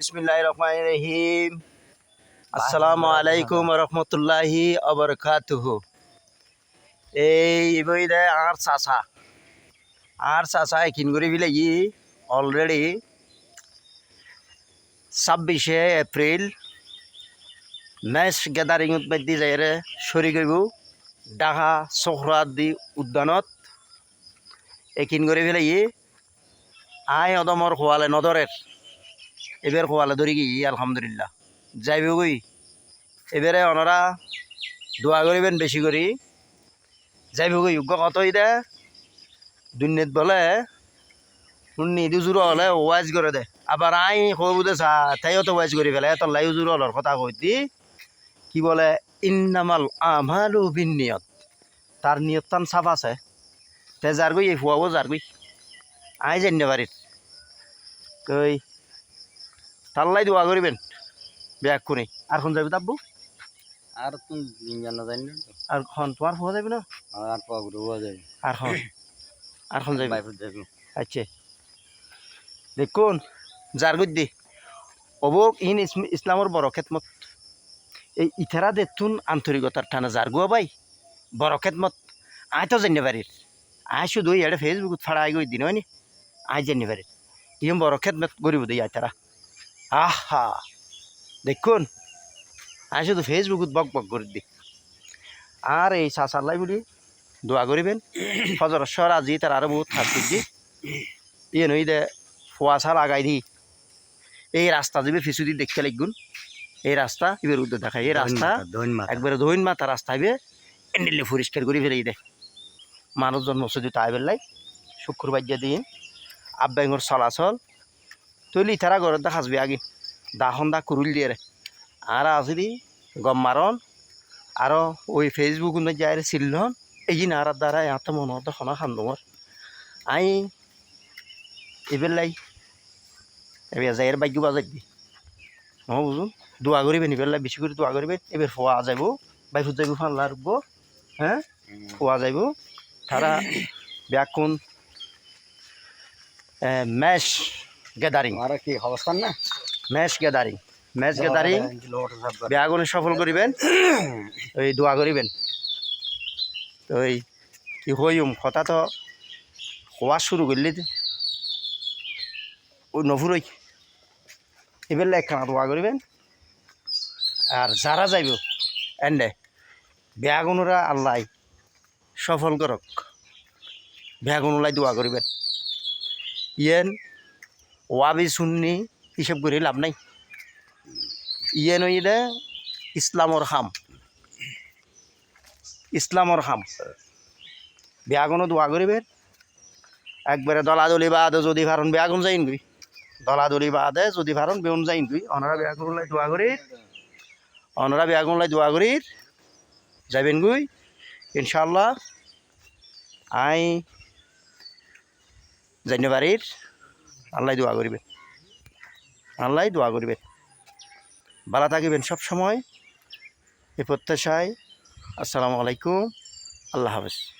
বিসমিল্লাহ রহমান রহিম আসসালামু আলাইকুম রহমতুল্লাহি অবরকাতুহু এই বইরে আর চাচা আর চাচা এখিন করে বিলে ই অলরেডি ছাব্বিশে এপ্রিল ম্যাচ গ্যাদারিং উদ্বাদ্য যাইরে সরি গইব ডাহা চহরাদি উদ্যানত এখিন করে ই আই অদমর খোয়ালে নদরের এবার খোয়ালে ধরি কি আলহামদুলিল্লাহ। যাইব গই এবারে ওনারা দোয়া করিবেন বেশি করি। যাইব গই উগ্র কত দে দুর্নীত বলে শুনি দুজুর হলে ওয়াজ করে দে। আবার আই কবু দে চা তাইও তো ওয়াজ করে ফেলে। এত লাই উজুর হলর কথা কইতি। কি বলে? ইন্নামাল আমালু বিন নিয়ত তার নিয়ত তান সাফ আছে। তে যার গই এই ফুয়াবো যার গই আই জানি বাড়ির। কই? তাল্লাই দোয়া করিবেন। ব্যাগ করে আর কোন যাবি তাব্বু? আর দিন জানা জানি না। তো। আর খন তোমার হওয়া যাবে না? আর পাগড় হওয়া যায়। আর খন আর খন যাবি? যাব। আচ্ছা। দেখুন যার গদ্দি। অবক ইন ইসলামর বড় খেতমত এই ইথারা দেখুন আন্তরিকতার টানা যার গুয়া ভাই বড় খেতমত আয় তো জানি বাড়ির। আয় শুধু এটা ফেসবুকত ফাড়া আই গই দিন হয়নি আয় জানি বাড়ির। ইম বড় খেতমত গরিব দিই আয় তারা। আহা দেখুন আয় শুধু ফেসবুকত বক বক করে দি আর এই চাচাল্লাই বলি দোয়া করিবেন ফজর শহর আজি তার আরও বহুত খাস দি ইয়ে নই দে ফুয়াশা লাগাই দি। এই রাস্তা যাবে ফিসু দি দেখতে লাগগুন। এই রাস্তা এবার উদ্যোগ দেখায় এই রাস্তা একবারে ধইন মাথা রাস্তা হবে এন্ডিলে পরিষ্কার করে ফেলে দে। মানুষজন মসজিদে তাই বেলাই শুক্রবার যে দিন। আব্বাইঙর চলাচল। তৈলি তারা ঘরের দা খাসবে আগে। দা কুরুল দিয়ে আর দি গম মারন আরও ওই ফেসবুক যায় চিল্লন এই নারার দ্বারা এত মনে হতো খনা খান্দমর আই এবেলাই এবার যাইয়ের বাইক বাজার দি। বুঝুন দোয়া করিবেন এবেলাই বেশি করে দোয়া করিবেন এবার ফোয়া যাইব বাইফুত যাইব ফাল্লা রুব হ্যাঁ ফোয়া যাইব। তারা ব্যাকুন ম্যাশ গ্যাদারিং আর কি অবস্থান না? ম্যাশ গ্যাদারিং ম্যাচ গ্যাদারিং ব্যাগুনে সফল করিবেন ওই দোয়া করিবেন। তো ওই কি হইম কথা তো হওয়া শুরু করলে ওই নভুরই এবার একখানা দোয়া করিবেন। আর যারা যাইব এন্ডে বেয়াগুনরা আল্লাহ সফল করক। বেয়াগুনলাই দোয়া করিবেন। ইয়েন ওয়াবি শুননি হিসেব করে লাভ নাই। ইয়ে নইলে ইসলামর খাম। ইসলামর খাম। বেয়াগুনো দোয়া করিবেন। একবারে দলাদলি বাদে যদি ভারণ বেয়াগুন যাইন গই দলাদলি বাদে যদি ভারণ বেউন যাইন গই অনারা বেয়াগুন লাই দোয়া করি অনারা বেয়াগুন লাই দোয়া করি যাবেন গুই ইনশাল্লাহ আই। জানি বাড়ির আল্লাহ দোয়া করিবেন। আল্লাহ দোয়া করিবেন। ভালো থাকিবেন সব সময়। এ প্রত্যাশায় আসসালামু আলাইকুম। আল্লাহ হাফেজ।